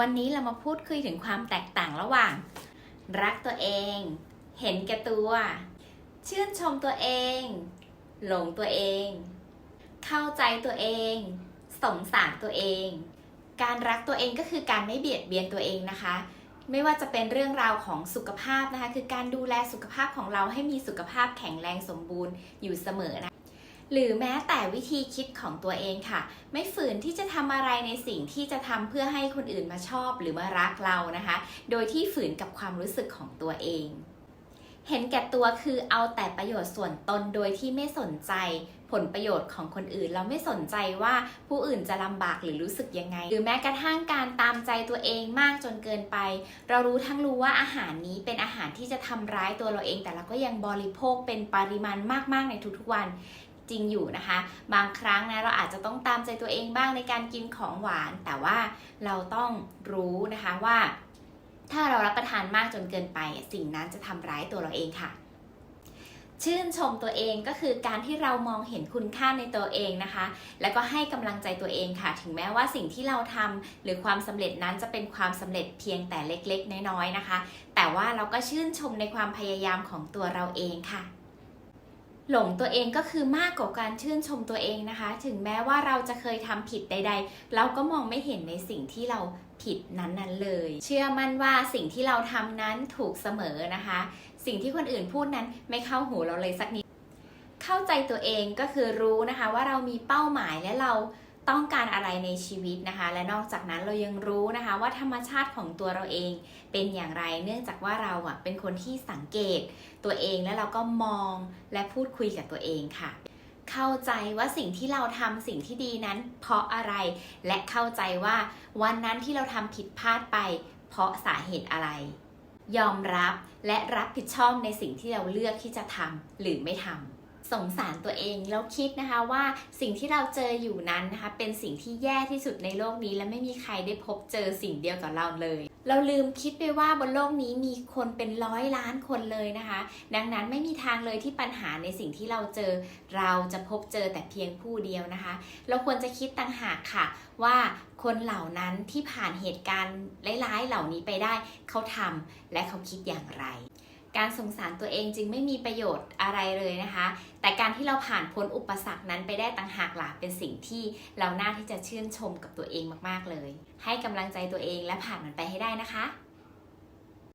วันนี้เรามาพูดคุยถึงความแตกต่างระหว่าง รักตัวเอง เห็นแก่ตัว ชื่นชมตัวเอง หลงตัวเอง เข้าใจตัวเอง สงสารตัวเอง การรักตัวเองก็คือการไม่เบียดเบียนตัวเองนะคะ ไม่ว่าจะเป็นเรื่องราวของสุขภาพนะคะ คือการดูแลสุขภาพของเราให้มีสุขภาพแข็งแรงสมบูรณ์อยู่เสมอนะ หรือแม้แต่วิธีคิดของตัวเองค่ะ ไม่ฝืนที่จะทำอะไรในสิ่งที่จะทำเพื่อให้คนอื่นมาชอบหรือมารักเรานะคะ โดยที่ฝืนกับความรู้สึกของตัวเอง เห็นแก่ตัวคือเอาแต่ประโยชน์ส่วนตนโดยที่ไม่สนใจผลประโยชน์ของคนอื่น เราไม่สนใจว่าผู้อื่นจะลำบากหรือรู้สึกยังไง หรือแม้กระทั่งการตามใจตัวเองมากจนเกินไป เรารู้ทั้งรู้ว่าอาหารนี้เป็นอาหารที่จะทำร้ายตัวเราเอง แต่เราก็ยังบริโภคเป็นปริมาณมากๆในทุกๆวัน จริงอยู่นะคะ บางครั้งนะเราอาจจะต้องตามใจตัวเองบ้างในการกินของหวาน แต่ว่าเราต้องรู้นะคะว่า ถ้าเรารับประทานมากจนเกินไป สิ่งนั้นจะทำร้ายตัวเราเองค่ะชื่นชมตัวเองก็คือการที่เรามองเห็นคุณค่าในตัวเองนะคะ แล้วก็ให้กำลังใจตัวเองค่ะ ถึงแม้ว่าสิ่งที่เราทำหรือความสำเร็จนั้นจะเป็นความสำเร็จเพียงแต่เล็กๆ น้อยๆนะคะ แต่ว่าเราก็ชื่นชมในความพยายามของตัวเราเองค่ะ หลงตัวเองก็คือมากกว่าการชื่นชมตัวเองนะคะ ถึงแม้ว่าเราจะเคยทำผิดใด ๆ เราก็มองไม่เห็นในสิ่งที่เราผิดนั้นๆเลย เชื่อมั่นว่าสิ่งที่เราทำนั้นถูกเสมอนะคะ สิ่งที่คนอื่นพูดนั้นไม่เข้าหูเราเลยสักนิด เข้าใจตัวเองก็คือรู้นะคะว่าเรามีเป้าหมายและเรา ต้องการอะไรในชีวิตนะคะ และนอกจากนั้นเรายังรู้นะคะว่าธรรมชาติของตัวเราเองเป็นอย่างไร เนื่องจากว่าเราอะเป็นคนที่สังเกตตัวเองแล้วเราก็มองและพูดคุยกับตัวเองค่ะ เข้าใจว่าสิ่งที่เราทำสิ่งที่ดีนั้นเพราะอะไร และเข้าใจว่าวันนั้นที่เราทำผิดพลาดไป เพราะสาเหตุอะไร ยอมรับและรับผิดชอบในสิ่งที่เราเลือกที่จะทำหรือไม่ทำ สงสารตัวเองแล้วคิดนะคะว่าสิ่งที่เราเจออยู่นั้นนะคะเป็นสิ่งที่แย่ที่สุดในโลกนี้ และไม่มีใครได้พบเจอสิ่งเดียวกับเราเลย เราลืมคิดไปว่าบนโลกนี้มีคนเป็นร้อยล้านคนเลยนะคะ ดังนั้นไม่มีทางเลยที่ปัญหาในสิ่งที่เราเจอ เราจะพบเจอแต่เพียงผู้เดียวนะคะ เราควรจะคิดต่างหากค่ะว่าคนเหล่านั้นที่ผ่านเหตุการณ์ร้ายๆเหล่านี้ไปได้เขาทำและเขาคิดอย่างไร การสงสารตัวเองจึงไม่มีประโยชน์อะไรเลยนะคะ แต่การที่เราผ่านพ้นอุปสรรคนั้นไปได้ต่างหากล่ะเป็นสิ่งที่เราน่าที่จะชื่นชมกับตัวเองมากๆเลย ให้กำลังใจตัวเองและผ่านมันไปให้ได้นะคะ